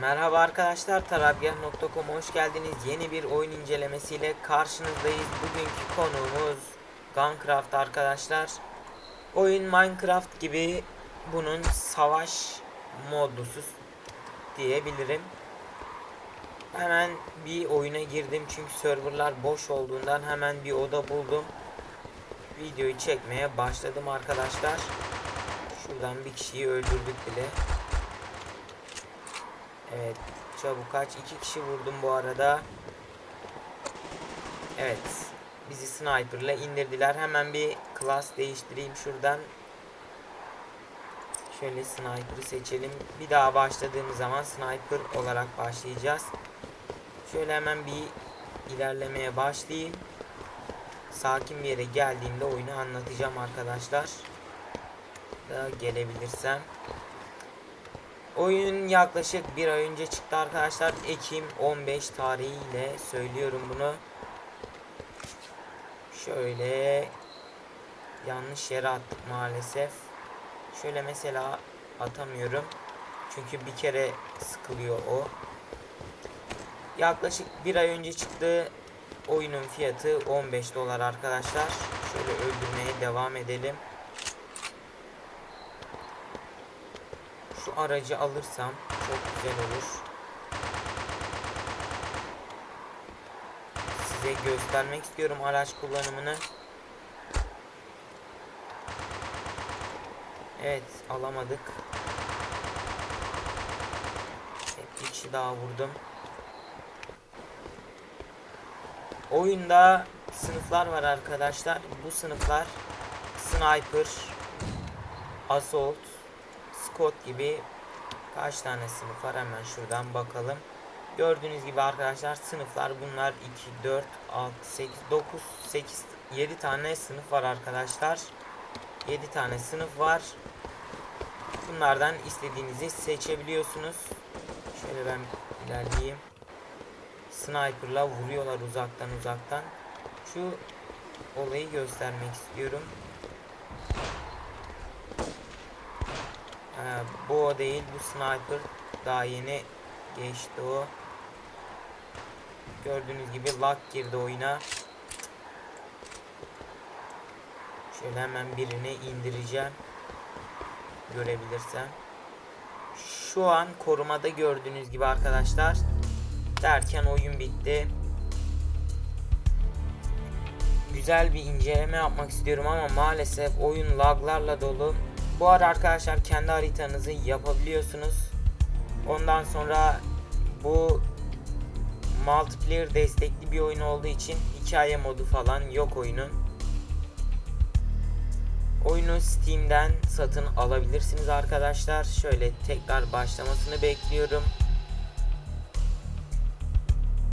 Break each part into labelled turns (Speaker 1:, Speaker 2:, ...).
Speaker 1: Merhaba arkadaşlar, tarabgah.com'a hoş geldiniz. Yeni bir oyun incelemesiyle karşınızdayız. Bugünkü konuğumuz Guncraft arkadaşlar. Oyun Minecraft gibi bunun savaş modusu diyebilirim. Hemen bir oyuna girdim çünkü serverlar boş olduğundan hemen bir oda buldum. Videoyu çekmeye başladım arkadaşlar. Şuradan bir kişiyi öldürdük bile. Evet. Çabuk kaç. iki kişi vurdum bu arada. Evet. Bizi sniper'la indirdiler. Hemen bir class değiştireyim şuradan. Şöyle sniper'ı seçelim. Bir daha başladığımız zaman sniper olarak başlayacağız. Şöyle hemen bir ilerlemeye başlayayım. Sakin bir yere geldiğimde oyunu anlatacağım arkadaşlar. Da gelebilirsem. Oyun yaklaşık bir ay önce çıktı arkadaşlar. Ekim 15 tarihiyle söylüyorum bunu. Şöyle yanlış yere attık maalesef. Şöyle mesela atamıyorum. Çünkü bir kere sıkılıyor o. Yaklaşık bir ay önce çıktı. Oyunun fiyatı 15 dolar arkadaşlar. Şöyle öldürmeye devam edelim. Şu aracı alırsam çok güzel olur. Size göstermek istiyorum araç kullanımını. Evet alamadık. Bir kişi daha vurdum. Oyunda sınıflar var arkadaşlar. Bu sınıflar Sniper, Assault, Scott gibi kaç tane sınıf var hemen şuradan bakalım. Gördüğünüz gibi arkadaşlar sınıflar bunlar 2, 4, 6, 8, 9, 8, 7 tane sınıf var arkadaşlar. 7 tane sınıf var. Bunlardan istediğinizi seçebiliyorsunuz. Şöyle ben ilerleyeyim. Sniper'la vuruyorlar uzaktan uzaktan. Şu olayı göstermek istiyorum. Ee, bu o değil bu sniper daha yeni geçti o gördüğünüz gibi lag girdi oyuna şöyle hemen birini indireceğim görebilirsem şu an korumada gördüğünüz gibi arkadaşlar derken oyun bitti güzel bir inceleme yapmak istiyorum ama maalesef oyun laglarla dolu bu ara arkadaşlar kendi haritanızı yapabiliyorsunuz. Ondan sonra bu multiplayer destekli bir oyun olduğu için hikaye modu falan yok oyunun. Oyunu Steam'den satın alabilirsiniz arkadaşlar. Şöyle tekrar başlamasını bekliyorum.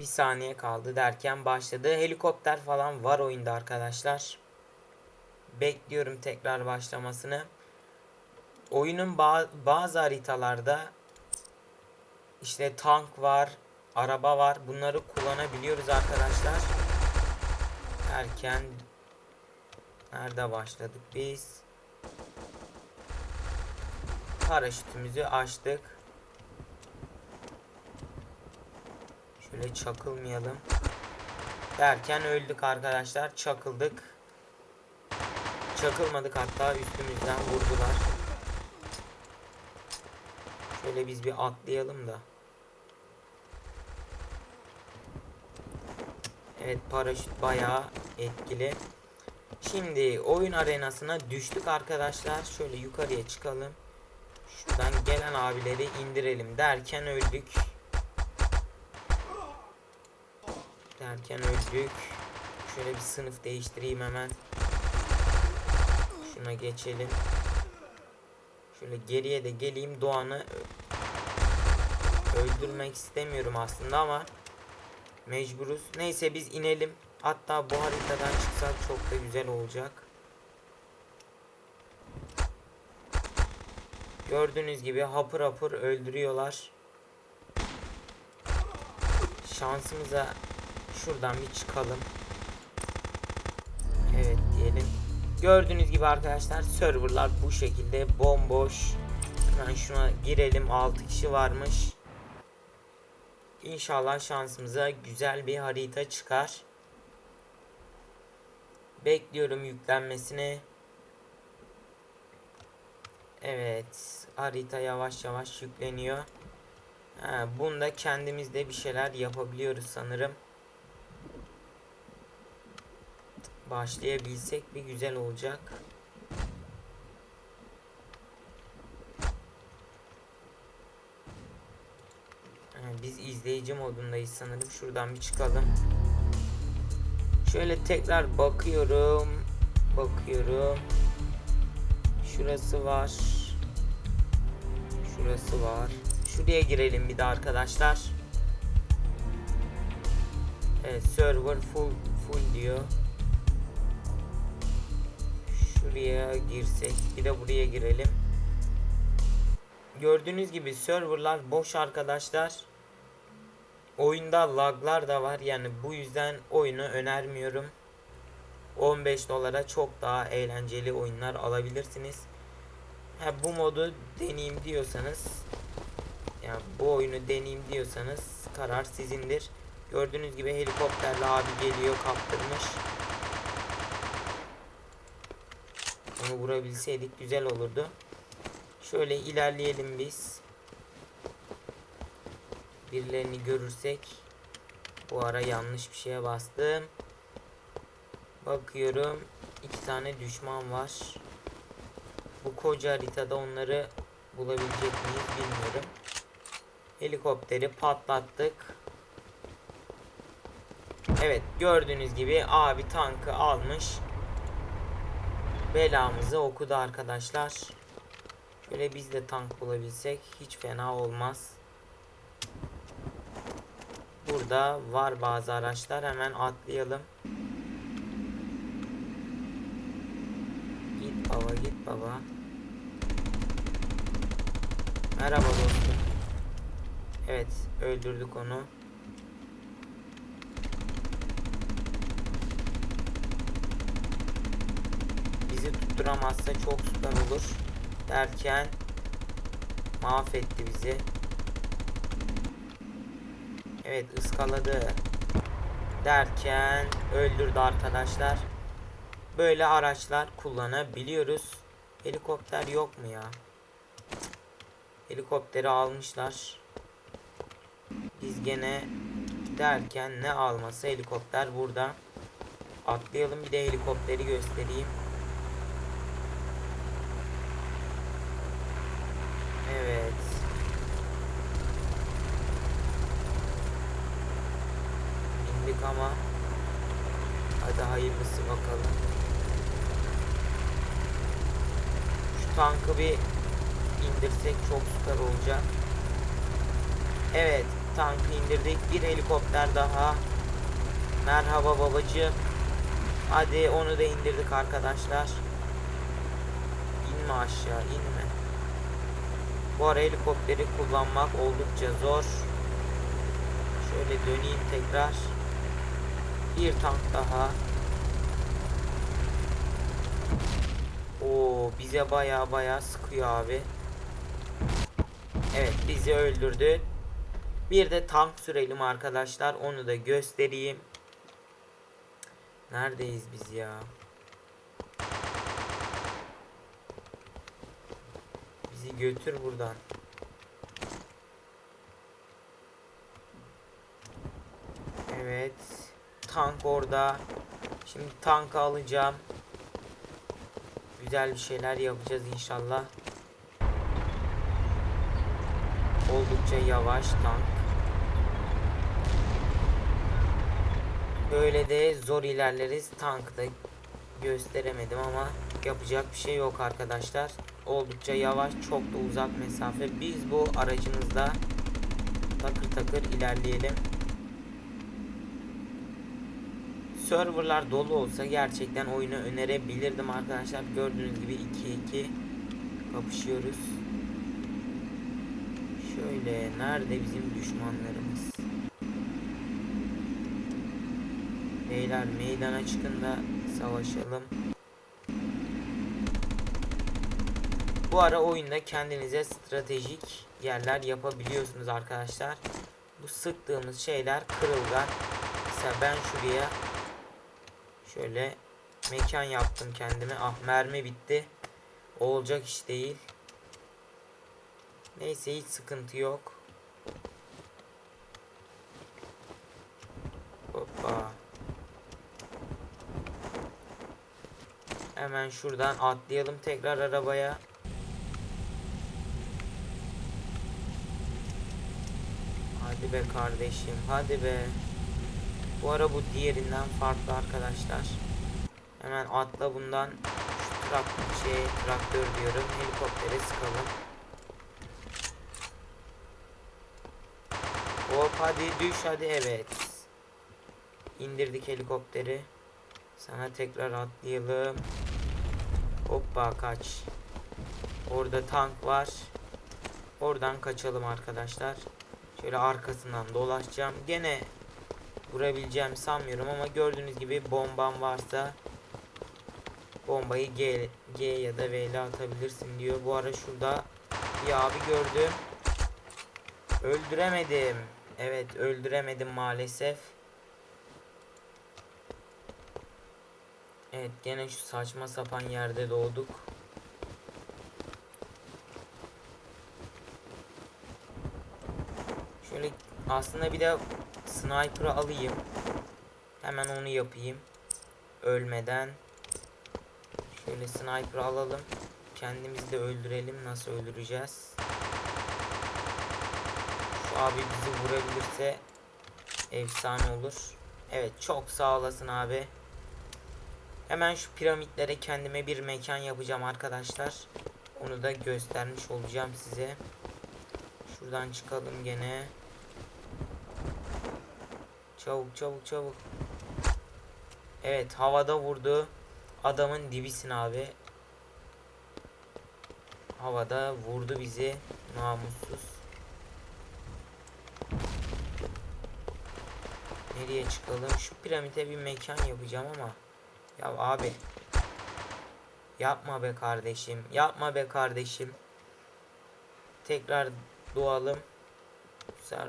Speaker 1: Bir saniye kaldı derken başladı. Helikopter falan var oyunda arkadaşlar. Bekliyorum tekrar başlamasını oyunun ba bazı haritalarda işte tank var, araba var. Bunları kullanabiliyoruz arkadaşlar. Erken nerede başladık biz? Paraşütümüzü açtık. Şöyle çakılmayalım. Derken öldük arkadaşlar. Çakıldık. Çakılmadık hatta üstümüzden vurdular. Şöyle biz bir atlayalım da. Evet paraşüt bayağı etkili. Şimdi oyun arenasına düştük arkadaşlar. Şöyle yukarıya çıkalım. Şuradan gelen abileri indirelim derken öldük. Derken öldük. Şöyle bir sınıf değiştireyim hemen. Şuna geçelim. Şöyle geriye de geleyim Doğan'ı öldürmek istemiyorum aslında ama mecburuz. Neyse biz inelim. Hatta bu haritadan çıksak çok da güzel olacak. Gördüğünüz gibi hapır hapır öldürüyorlar. Şansımıza Şuradan bir çıkalım. Evet diyelim. Gördüğünüz gibi arkadaşlar serverlar bu şekilde bomboş. Hemen şuna girelim 6 kişi varmış. İnşallah şansımıza güzel bir harita çıkar. Bekliyorum yüklenmesini. Evet, harita yavaş yavaş yükleniyor. Ha, bunda kendimiz de bir şeyler yapabiliyoruz sanırım. Başlayabilsek bir güzel olacak. Ha, biz izleyici modundayız sanırım. Şuradan bir çıkalım. Şöyle tekrar bakıyorum. Bakıyorum. Şurası var. Şurası var. Şuraya girelim bir de arkadaşlar. Evet server full full diyor. Şuraya girsek bir de buraya girelim. Gördüğünüz gibi serverlar boş arkadaşlar. Oyunda laglar da var yani bu yüzden oyunu önermiyorum. 15 dolara çok daha eğlenceli oyunlar alabilirsiniz. Ha, bu modu deneyeyim diyorsanız yani bu oyunu deneyeyim diyorsanız karar sizindir. Gördüğünüz gibi helikopterle abi geliyor kaptırmış. Onu vurabilseydik güzel olurdu. Şöyle ilerleyelim biz. Birilerini görürsek bu ara yanlış bir şeye bastım. Bakıyorum iki tane düşman var. Bu koca haritada onları bulabilecek miyiz bilmiyorum. Helikopteri patlattık. Evet gördüğünüz gibi abi tankı almış. Belamızı okudu arkadaşlar. Şöyle biz de tank bulabilsek hiç fena olmaz. Burada var bazı araçlar hemen atlayalım. Git baba git baba. Merhaba dostum. Evet öldürdük onu. Bizi tutturamazsa çok süper olur. Derken mahvetti bizi. Evet ıskaladı. Derken öldürdü arkadaşlar. Böyle araçlar kullanabiliyoruz. Helikopter yok mu ya? Helikopteri almışlar. Biz gene derken ne alması helikopter burada. Atlayalım bir de helikopteri göstereyim. Evet. İndik ama hadi hayırlısı bakalım. Şu tankı bir indirsek çok süper olacak. Evet tankı indirdik. Bir helikopter daha. Merhaba babacığım. Hadi onu da indirdik arkadaşlar. İnme aşağı inme. Bu ara helikopteri kullanmak oldukça zor. Şöyle döneyim tekrar. Bir tank daha. Bize baya baya sıkıyor abi. Evet bizi öldürdü. Bir de tank sürelim arkadaşlar. Onu da göstereyim. Neredeyiz biz ya? Bizi götür buradan. Evet. Tank orada. Şimdi tankı alacağım. Güzel bir şeyler yapacağız inşallah. Oldukça yavaş tank. Böyle de zor ilerleriz. Tankta gösteremedim ama yapacak bir şey yok arkadaşlar. Oldukça yavaş, çok da uzak mesafe. Biz bu aracımızda takır takır ilerleyelim. Serverlar dolu olsa gerçekten oyunu önerebilirdim arkadaşlar. Gördüğünüz gibi 2-2 kapışıyoruz. Şöyle nerede bizim düşmanlarımız? Beyler meydana çıkın da savaşalım. Bu ara oyunda kendinize stratejik yerler yapabiliyorsunuz arkadaşlar. Bu sıktığımız şeyler kırılgan. Mesela ben şuraya şöyle mekan yaptım kendime. Ah mermi bitti. Olacak iş değil. Neyse hiç sıkıntı yok. Hoppa. Hemen şuradan atlayalım tekrar arabaya. Hadi be kardeşim, hadi be. Bu ara bu diğerinden farklı arkadaşlar. Hemen atla bundan şu trak şey traktör diyorum. Helikoptere sıkalım. Hop hadi düş hadi evet. İndirdik helikopteri. Sana tekrar atlayalım. Hoppa kaç. Orada tank var. Oradan kaçalım arkadaşlar. Şöyle arkasından dolaşacağım. Gene vurabileceğimi sanmıyorum ama gördüğünüz gibi bombam varsa bombayı G, G ya da V ile atabilirsin diyor. Bu ara şurada bir abi gördüm. Öldüremedim. Evet öldüremedim maalesef. Evet gene şu saçma sapan yerde doğduk. Şöyle aslında bir de sniper'ı alayım. Hemen onu yapayım. Ölmeden. Şöyle sniper alalım. Kendimizi de öldürelim. Nasıl öldüreceğiz? Şu abi bizi vurabilirse efsane olur. Evet çok sağ olasın abi. Hemen şu piramitlere kendime bir mekan yapacağım arkadaşlar. Onu da göstermiş olacağım size. Şuradan çıkalım gene. Çabuk çabuk çabuk. Evet havada vurdu. Adamın dibisin abi. Havada vurdu bizi. Namussuz. Nereye çıkalım? Şu piramide bir mekan yapacağım ama. Ya abi. Yapma be kardeşim. Yapma be kardeşim. Tekrar doğalım.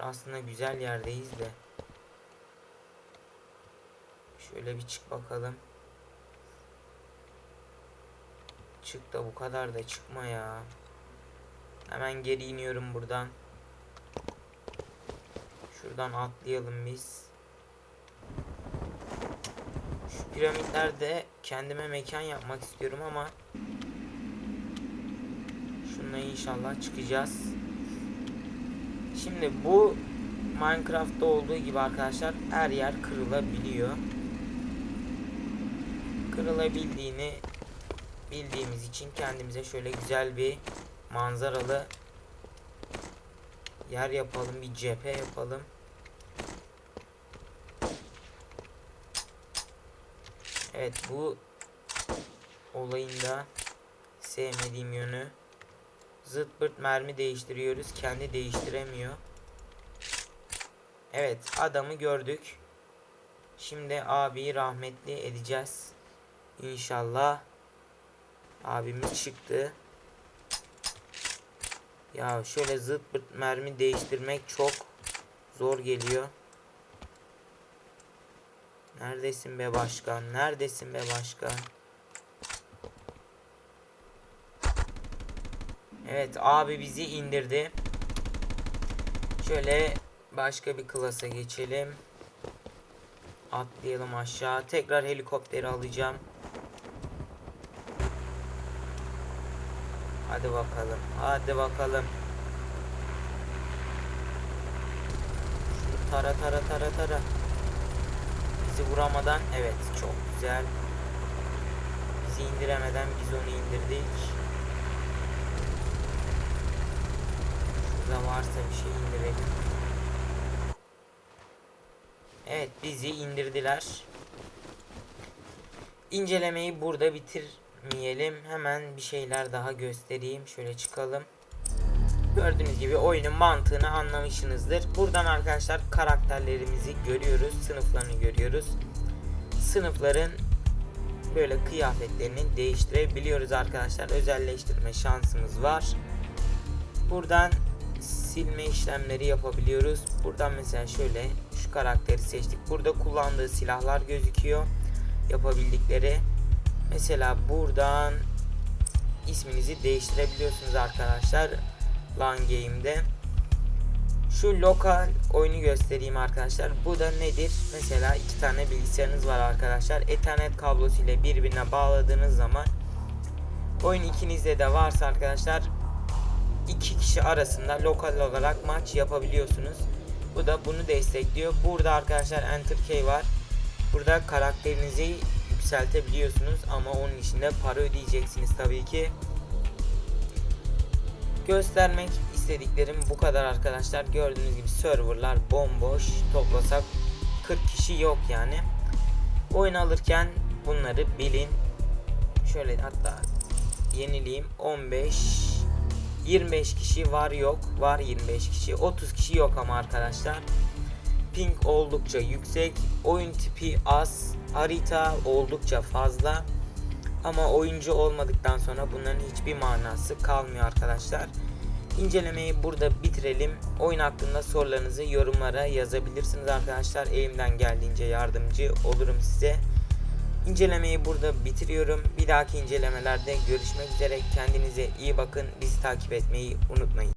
Speaker 1: Aslında güzel yerdeyiz de. Şöyle bir çık bakalım. Çık da bu kadar da çıkma ya. Hemen geri iniyorum buradan. Şuradan atlayalım biz. Şu piramitlerde kendime mekan yapmak istiyorum ama şununla inşallah çıkacağız. Şimdi bu Minecraft'ta olduğu gibi arkadaşlar her yer kırılabiliyor. Kırılabildiğini bildiğimiz için kendimize şöyle güzel bir manzaralı yer yapalım, bir cephe yapalım. Evet bu olayında sevmediğim yönü zıt pırt mermi değiştiriyoruz. Kendi değiştiremiyor. Evet adamı gördük. Şimdi abiyi rahmetli edeceğiz. İnşallah. Abimiz çıktı. Ya şöyle zıt pırt mermi değiştirmek çok zor geliyor. Neredesin be başkan? Neredesin be başkan? Evet abi bizi indirdi. Şöyle başka bir klasa geçelim. Atlayalım aşağı. Tekrar helikopteri alacağım. Hadi bakalım. Hadi bakalım. Şunu tara tara tara tara. Bizi vuramadan evet çok güzel. Bizi indiremeden biz onu indirdik. Şurada varsa bir şey indirelim. Evet bizi indirdiler. İncelemeyi burada bitirmeyelim. Hemen bir şeyler daha göstereyim. Şöyle çıkalım. Gördüğünüz gibi oyunun mantığını anlamışsınızdır. Buradan arkadaşlar karakterlerimizi görüyoruz. Sınıflarını görüyoruz. sınıfların böyle kıyafetlerini değiştirebiliyoruz arkadaşlar. Özelleştirme şansımız var. Buradan silme işlemleri yapabiliyoruz. Buradan mesela şöyle şu karakteri seçtik. Burada kullandığı silahlar gözüküyor. Yapabildikleri. Mesela buradan isminizi değiştirebiliyorsunuz arkadaşlar. LAN Game'de. Şu lokal oyunu göstereyim arkadaşlar. Bu da nedir? Mesela iki tane bilgisayarınız var arkadaşlar. Ethernet kablosu ile birbirine bağladığınız zaman oyun ikinizde de varsa arkadaşlar iki kişi arasında lokal olarak maç yapabiliyorsunuz. Bu da bunu destekliyor. Burada arkadaşlar Enter Key var. Burada karakterinizi yükseltebiliyorsunuz ama onun için de para ödeyeceksiniz tabii ki. Göstermek istediklerim bu kadar arkadaşlar. Gördüğünüz gibi serverlar bomboş. Toplasak 40 kişi yok yani. Oyun alırken bunları bilin. Şöyle hatta yenileyim 15 25 kişi var yok var 25 kişi 30 kişi yok ama arkadaşlar ping oldukça yüksek oyun tipi az harita oldukça fazla ama oyuncu olmadıktan sonra bunların hiçbir manası kalmıyor arkadaşlar İncelemeyi burada bitirelim oyun hakkında sorularınızı yorumlara yazabilirsiniz arkadaşlar elimden geldiğince yardımcı olurum size İncelemeyi burada bitiriyorum. Bir dahaki incelemelerde görüşmek üzere. Kendinize iyi bakın. Bizi takip etmeyi unutmayın.